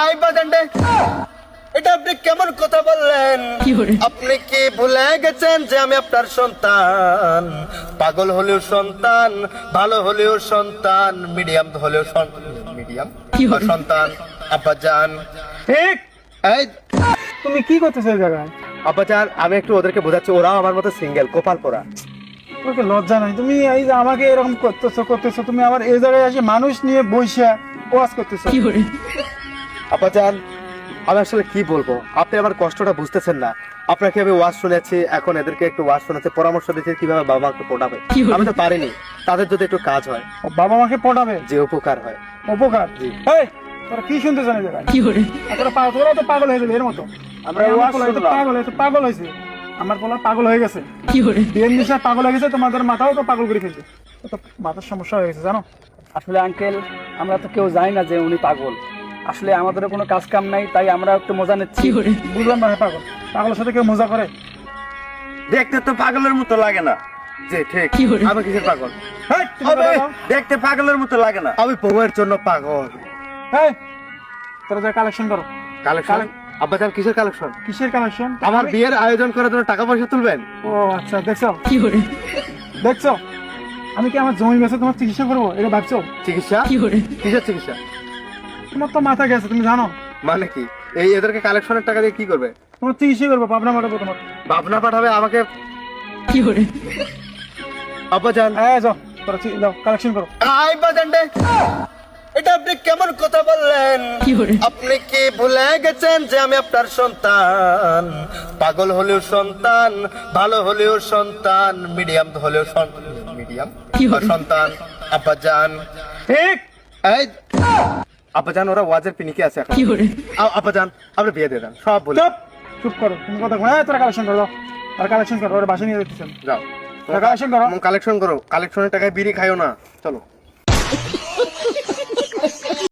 I বাজানডে এটা আপনি কেমন কথা বললেন? আপনি কি ভুলে গেছেন যে আমি আপনার সন্তান? পাগল হলেও সন্তান ভালো হলেও সন্তান মিডিয়াম হলেও মিডিয়াম সন্তান আব্বা যান ঠিক এই তুমি কি করতেছো এই জায়গায়? আব্বা যান আমি একটু ওদেরকে বোঝাচ্ছি ওরাও আমার মতো সিঙ্গেল কোপাল পরা তোকে লজ্জা নাই। তুমি এই যে আমাকে এরকম করতেছো করতেছো তুমি আবার এই জায়গায় এসে মানুষ নিয়ে বইসা ওয়াজ করতেছো। আব্বা যান আমি আসলে কি বলব? আপনি আমার কষ্টটা বুঝতেছেন না। আপনাকে আমি ওয়াজ শুনেছি এখন এদেরকে একটু ওয়াজ শুনেছি পরামর্শ দিচ্ছি কীভাবে বাবা মাকে পড়াবে। আমি তো পারিনি তাদের যদি একটু কাজ হয়। বাবা মাকে পটাবে যে উপকার হয়। উপকার? জি। এই তোরা কি শুনতে জানি জায়গায়? আর তোরা তো পাগল হয়ে যাবে এর মতো। আমরা ওয়াজ পাগল হয়েছে পাগল হয়েছে। আমার পোলা পাগল হয়ে গেছে। বিয়ের নিশা পাগল হয়ে গেছে তোমাদের মাথাও তো পাগল করে ফেলছে। তো মাথার সমস্যা হয়ে গেছে জানো? আসলে আঙ্কেল আমরা তো কেউ জানি না যে উনি পাগল। আসলে আমাদেরও কোনো কাজ কাম নাই তাই আমরা একটু মজা নিচ্ছি। বুঝলাম না পাগল। পাগলের সাথে কেউ মজা করে? দেখতে তো পাগলের মতো লাগে না। জি ঠিক আমি কিসের পাগল। দেখতে পাগলের মতো লাগে না। আমি বউয়ের জন্য পাগল। তোরা যা কালেকশন করো। কালেকশন আব্বা কিসের কালেকশন কিসের কালেকশন আমার বিয়ের আয়োজন করার জন্য টাকা পয়সা তুলবেন? ও আচ্ছা দেখছ? দেখছ? আমি কি আমার জমি বেছে তোমার চিকিৎসা করব? এটা ভাবছ? চিকিৎসা? কিসের চিকিৎসা? তোমার তো মাথা গেছে তুমি জানো? মানে কি? এই এদেরকে কালেকশনের টাকা দিয়ে কি করবে? তোমার চিকিৎসা করব পাবনা মারাবো তোমার। ভাবনা পাঠাবে আমাকে আব্বা যান হ্যাঁ যাও যাও কালেকশন করো। আই বাজানডে এটা আপনি কেমন কথা বললেন? আপনি কি ভুলে গেছেন যে আমি আপনার সন্তান? পাগল হলেও সন্তান ভালো হলেও সন্তান মিডিয়াম হলেও মিডিয়াম সন্তান আপা যান ঠিক এই যান ওরা ওয়াজের পিনিকে আছে এখন। আ- আব্বা যান আপনি বিয়ে দিয়ে দেন সব বলে। চুপ চুপ করো তুমি কথা বলো হ্যাঁ তোরা কালেকশন করো আর কালেকশন করো ওরা বাসা নিয়ে যাচ্ছেন যাও। কালেকশন করো। কালেকশন করো কালেকশনের টাকায় বিড়ি খাইও না চলো।